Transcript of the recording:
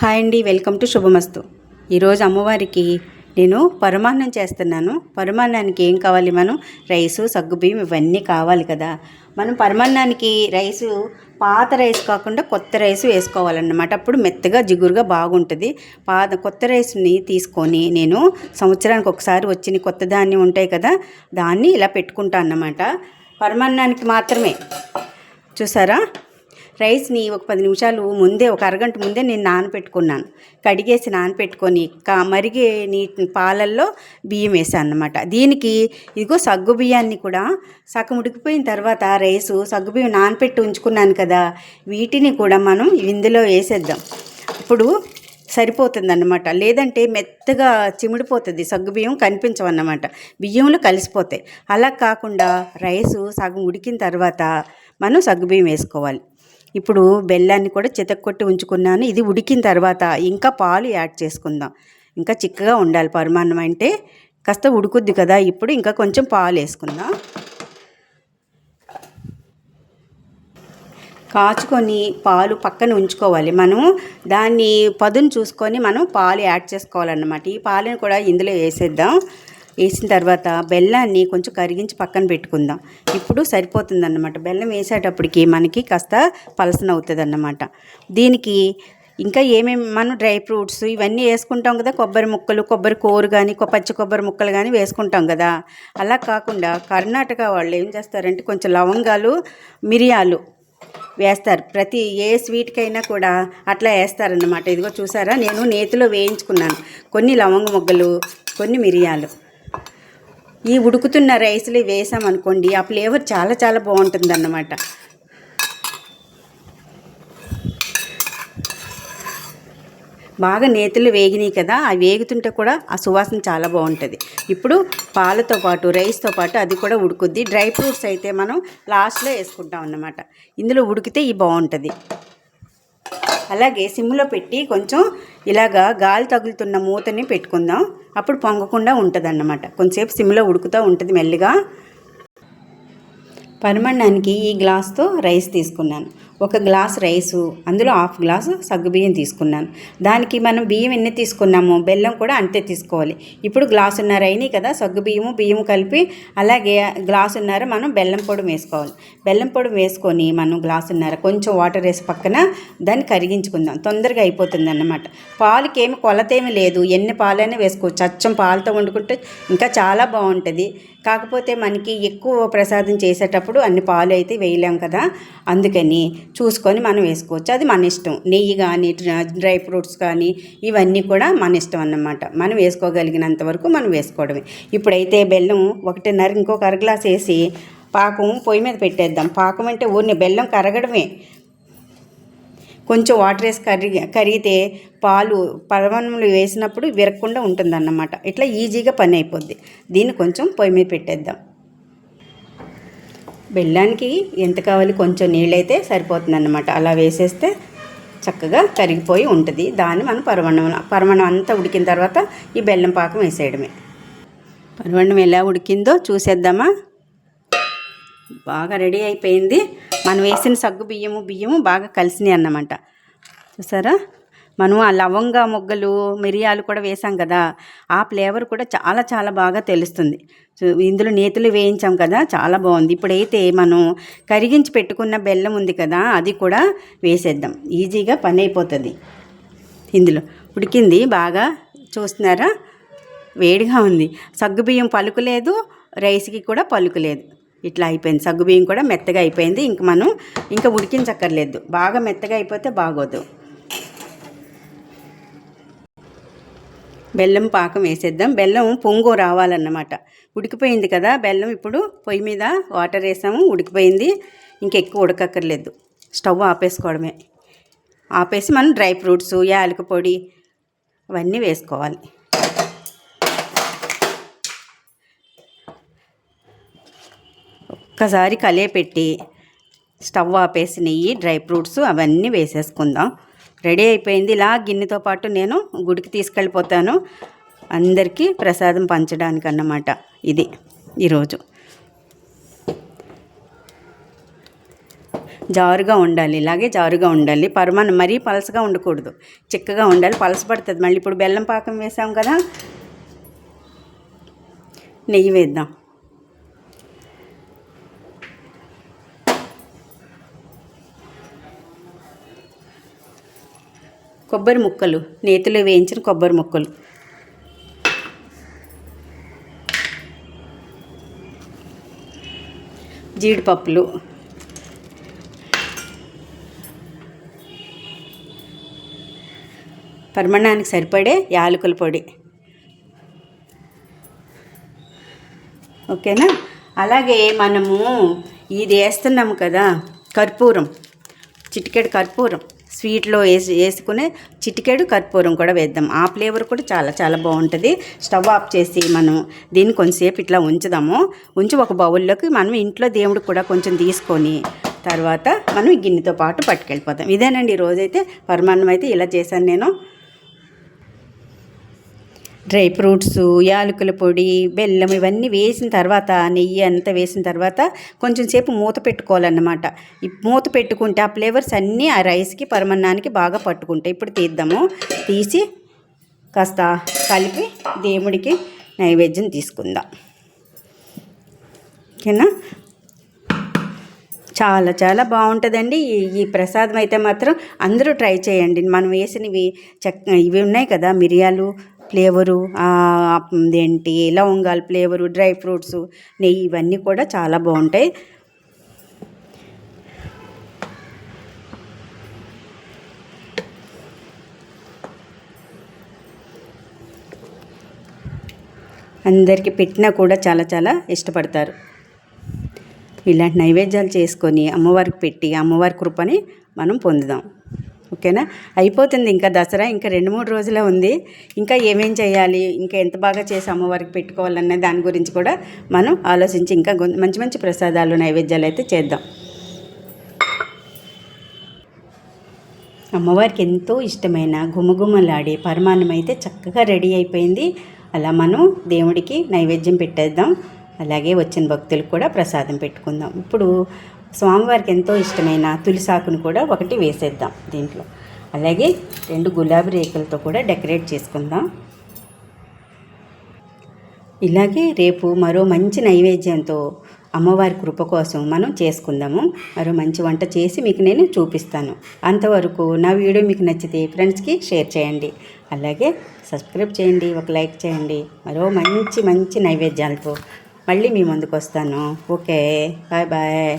Hi అండి welcome to శుభమస్తు. ఈరోజు అమ్మవారికి నేను పరమాన్నం చేస్తున్నాను. పరమాన్నానికి ఏం కావాలి మనం? రైసు సగ్గుబియ్యం ఇవన్నీ కావాలి కదా. మనం పరమాన్నానికి రైసు పాత రైస్ కాకుండా కొత్త రైస్ వేసుకోవాలన్నమాట. అప్పుడు మెత్తగా జిగురుగా బాగుంటుంది. పాత కొత్త రైస్ని తీసుకొని నేను సంవత్సరానికి ఒకసారి వచ్చిన కొత్త ధాన్యం ఉంటాయి కదా దాన్ని ఇలా పెట్టుకుంటాను అన్నమాట. పరమాన్నానికి మాత్రమే. చూసారా? రైస్ని ఒక పది నిమిషాలు ముందే ఒక అరగంట ముందే నేను నానపెట్టుకున్నాను. కడిగేసి నానపెట్టుకొని కా మరిగే నీటి పాలల్లో బియ్యం వేసాను అనమాట దీనికి ఇదిగో సగ్గు బియ్యాన్ని కూడా సగం ఉడికిపోయిన తర్వాత రైసు సగ్గు బియ్యం నానపెట్టి ఉంచుకున్నాను కదా వీటిని కూడా మనం ఇందులో వేసేద్దాం. ఇప్పుడు సరిపోతుంది అన్నమాట లేదంటే మెత్తగా చిమిడిపోతుంది సగ్గుబియ్యం కనిపించవన్నమాట. బియ్యంలో కలిసిపోతాయి. అలా కాకుండా రైసు సగం ఉడికిన తర్వాత మనం సగ్గుబియ్యం వేసుకోవాలి. ఇప్పుడు బెల్లాన్ని కూడా చితక్కొట్టి ఉంచుకున్నాను. ఇది ఉడికిన తర్వాత ఇంకా పాలు యాడ్ చేసుకుందాం. ఇంకా చిక్కగా ఉండాలి పరిమాణం అంటే. కాస్త ఉడుకుద్ది కదా ఇప్పుడు ఇంకా కొంచెం పాలు వేసుకుందాం. కాచుకొని పాలు పక్కన ఉంచుకోవాలి. మనం దాన్ని పదును చూసుకొని మనం పాలు యాడ్ చేసుకోవాలన్నమాట. ఈ పాలను కూడా ఇందులో వేసేద్దాం. వేసిన తర్వాత బెల్లాన్ని కొంచెం కరిగించి పక్కన పెట్టుకుందాం. ఇప్పుడు సరిపోతుందన్నమాట. బెల్లం వేసేటప్పటికి మనకి కాస్త పలసన అవుతుంది అన్నమాట దీనికి ఇంకా ఏమేమి మనం డ్రై ఫ్రూట్స్ ఇవన్నీ వేసుకుంటాం కదా. కొబ్బరి ముక్కలు కొబ్బరి కూర కానీ పచ్చి కొబ్బరి ముక్కలు కానీ వేసుకుంటాం కదా. అలా కాకుండా కర్ణాటక వాళ్ళు ఏం చేస్తారంటే కొంచెం లవంగాలు మిరియాలు వేస్తారు. ప్రతి ఏ స్వీట్కైనా కూడా అట్లా వేస్తారన్నమాట. ఇదిగో చూసారా? నేను నేతిలో వేయించుకున్నాను. కొన్ని లవంగ మొగ్గలు కొన్ని మిరియాలు. ఈ ఉడుకుతున్న రైస్లు వేసామనుకోండి ఆ ఫ్లేవర్ చాలా చాలా బాగుంటుంది అన్నమాట బాగా నేతులు వేగినాయి కదా ఆ వేగుతుంటే కూడా ఆ సువాసన చాలా బాగుంటుంది. ఇప్పుడు పాలతో పాటు రైస్తో పాటు అది కూడా ఉడుకుద్ది. డ్రై ఫ్రూట్స్ అయితే మనం లాస్ట్లో వేసుకుంటాం అన్నమాట. ఇందులో ఉడికితే ఈ బాగుంటుంది. అలాగే సిమ్లో పెట్టి కొంచెం ఇలాగా గాలి తగులుతున్న మూతని పెట్టుకుందాం. అప్పుడు పొంగకుండా ఉంటుంది అన్నమాట కొంచెంసేపు సిమ్లో ఉడుకుతూ ఉంటుంది మెల్లిగా. పరిమాణానికి ఈ గ్లాస్తో రైస్ తీసుకున్నాను. ఒక గ్లాస్ రైసు అందులో హాఫ్ గ్లాసు సగ్గుబియ్యం తీసుకున్నాను. దానికి మనం బియ్యం ఎన్ని తీసుకున్నామో బెల్లం కూడా అంతే తీసుకోవాలి. ఇప్పుడు గ్లాసున్నర అయినాయి కదా సగ్గుబియ్యము బియ్యము కలిపి అలాగే గ్లాసున్నర మనం బెల్లం పొడి వేసుకోవాలి. బెల్లం పొడి వేసుకొని మనం గ్లాసున్నర కొంచెం వాటర్ వేసి పక్కన దాన్ని కరిగించుకుందాం. తొందరగా అయిపోతుంది అన్నమాట పాలకి ఏమి కొలతేమి లేదు. ఎన్ని పాలైనా వేసుకోవచ్చు. అచ్చం పాలతో వండుకుంటే ఇంకా చాలా బాగుంటుంది. కాకపోతే మనకి ఎక్కువ ప్రసాదం చేసేటప్పుడు అన్ని పాలు అయితే వేయలేం కదా. అందుకని చూసుకొని మనం వేసుకోవచ్చు. అది మన ఇష్టం. నెయ్యి కానీ డ్రై ఫ్రూట్స్ కానీ ఇవన్నీ కూడా మన ఇష్టం అన్నమాట. మనం వేసుకోగలిగినంత వరకు మనం వేసుకోవడమే. ఇప్పుడైతే బెల్లం ఒకటిన్నర ఇంకొక అరగ్లాస్ వేసి పాకం పొయ్యి మీద పెట్టేద్దాం. పాకం అంటే ఊరిని బెల్లం కరగడమే. కొంచెం వాటర్ వేసి కరిగి కరిగితే పాలు పరమాన్నంలో వేసినప్పుడు విరగకుండా ఉంటుందన్నమాట. ఇట్లా ఈజీగా పని అయిపోద్ది. దీన్ని కొంచెం పొయ్యి మీద పెట్టేద్దాం. బెల్లానికి ఎంత కావాలి కొంచెం నీళ్ళైతే సరిపోతుందన్నమాట. అలా వేసేస్తే చక్కగా కరిగిపోయి ఉంటుంది. దాన్ని మనం పరమాన్నం పరమాన్నం అంతా ఉడికిన తర్వాత ఈ బెల్లం పాకం వేసేయడమే. పరమణం ఎలా ఉడికిందో చూసేద్దామా? బాగా రెడీ అయిపోయింది. మనం వేసిన సగ్గు బియ్యము బియ్యము బాగా కలిసినాయి అన్నమాట. చూసారా? మనం ఆ లవంగా మొగ్గలు మిరియాలు కూడా వేసాం కదా ఆ ఫ్లేవర్ కూడా చాలా చాలా బాగా తెలుస్తుంది. ఇందులో నేతులు వేయించాం కదా చాలా బాగుంది. ఇప్పుడైతే మనం కరిగించి పెట్టుకున్న బెల్లం ఉంది కదా అది కూడా వేసేద్దాం. ఈజీగా పని అయిపోతుంది. ఇందులో ఉడికింది బాగా చూస్తున్నారా? వేడిగా ఉంది. సగ్గుబియ్యం పలుకులేదు రైస్కి కూడా పలుకులేదు ఇట్లా అయిపోయింది. సగ్గుబియ్యం కూడా మెత్తగా అయిపోయింది. ఇంక మనం ఇంకా ఉడికించక్కర్లేదు. బాగా మెత్తగా అయిపోతే బాగోదు. బెల్లం పాకం వేసేద్దాం. బెల్లం పొంగు రావాలన్నమాట. ఉడికిపోయింది కదా బెల్లం ఇప్పుడు పొయ్యి మీద వాటర్ వేసాము ఉడికిపోయింది. ఇంకెక్కువ ఉడకక్కర్లేదు. స్టవ్ ఆపేసుకోవడమే. ఆపేసి మనం డ్రై ఫ్రూట్స్ యాలక పొడి అవన్నీ వేసుకోవాలి. ఒక్కసారి కలియపెట్టి స్టవ్ ఆపేసి నెయ్యి డ్రై ఫ్రూట్స్ అవన్నీ వేసేసుకుందాం. రెడీ అయిపోయింది. ఇలా గిన్నెతో పాటు నేను గుడికి తీసుకెళ్ళిపోతాను. అందరికీ ప్రసాదం పంచడానికి అన్నమాట ఇది ఈరోజు. జారుగా ఉండాలి. ఇలాగే జారుగా ఉండాలి. పరమాన్నం మరీ పలసగా ఉండకూడదు. చిక్కగా ఉండాలి. పలస పడుతుంది. మళ్ళీ ఇప్పుడు బెల్లం పాకం వేసాం కదా. నెయ్యి వేద్దాం. కొబ్బరి ముక్కలు నేతిలో వేయించిన కొబ్బరి ముక్కలు. జీడిపప్పులు. పరిమాణానికి సరిపడే యాలకుల పొడి. ఓకేనా? అలాగే మనము ఇది వేస్తున్నాము కదా కర్పూరం. చిటికెడు కర్పూరం. స్వీట్లో వేసి వేసుకునే చిటికెడు కర్పూరం కూడా వేద్దాం. ఆ ఫ్లేవర్ కూడా చాలా చాలా బాగుంటుంది. స్టవ్ ఆఫ్ చేసి మనం దీన్ని కొంచెంసేపు ఇట్లా ఉంచుదాము. ఉంచి ఒక బౌల్లోకి మనం ఇంట్లో దేవుడికి కూడా కొంచెం తీసుకొని తర్వాత మనం గిన్నెతో పాటు పట్టుకెళ్ళిపోతాం. ఇదేనండి ఈరోజైతే పరమాన్నం అయితే ఇలా చేశాను నేను. డ్రై ఫ్రూట్స్ యాలకుల పొడి బెల్లం ఇవన్నీ వేసిన తర్వాత నెయ్యి అంతా వేసిన తర్వాత కొంచెం సేపు మూత పెట్టుకోవాలన్నమాట. ఈ మూత పెట్టుకుంటే ఆ ఫ్లేవర్స్ అన్నీ ఆ రైస్కి పరమన్నానికి బాగా పట్టుకుంటాయి. ఇప్పుడు తీద్దాము. తీసి కాస్త కలిపి దేవుడికి నైవేద్యం తీసుకుందాం. ఓకేనా? చాలా చాలా బాగుంటుందండి. ఈ ప్రసాదం అయితే మాత్రం అందరూ ట్రై చేయండి. మనం వేసినవి చక్క ఇవి ఉన్నాయి కదా మిరియాలు ఫ్లేవరు ఏంటి లవంగాలు ఫ్లేవరు డ్రై ఫ్రూట్స్ నెయ్యి ఇవన్నీ కూడా చాలా బాగుంటాయి. అందరికీ పెట్టినా కూడా చాలా చాలా ఇష్టపడతారు. ఇలాంటి నైవేద్యాలు చేసుకొని అమ్మవారికి పెట్టి అమ్మవారి కృపని మనం పొందుదాం. ఓకేనా? అయిపోతుంది. ఇంకా దసరా ఇంకా రెండు మూడు రోజులే ఉంది. ఇంకా ఏమేం చేయాలి? ఇంకా ఎంత బాగా చేసి అమ్మవారికి పెట్టుకోవాలన్న దాని గురించి కూడా మనం ఆలోచించి ఇంకా మంచి మంచి ప్రసాదాలు నైవేద్యాలు అయితే చేద్దాం. అమ్మవారికి ఎంతో ఇష్టమైన గుమగుమలాడే పరమాన్నం అయితే చక్కగా రెడీ అయిపోయింది. అలా మనం దేవుడికి నైవేద్యం పెట్టేద్దాం. అలాగే వచ్చిన భక్తులకు కూడా ప్రసాదం పెట్టుకుందాం. ఇప్పుడు స్వామివారికి ఎంతో ఇష్టమైన తులిసాకును కూడా ఒకటి వేసేద్దాం దీంట్లో. అలాగే రెండు గులాబీ రేకులతో కూడా డెకరేట్ చేసుకుందాం. ఇలాగే రేపు మరో మంచి నైవేద్యంతో అమ్మవారి కృప కోసం మనం చేసుకుందాము. మరో మంచి వంట చేసి మీకు నేను చూపిస్తాను. అంతవరకు నా వీడియో మీకు నచ్చితే ఫ్రెండ్స్కి షేర్ చేయండి. అలాగే సబ్స్క్రైబ్ చేయండి ఒక లైక్ చేయండి. మరో మంచి మంచి నైవేద్యాలతో మళ్ళీ మీ ముందుకు వస్తాను. Okay bye bye.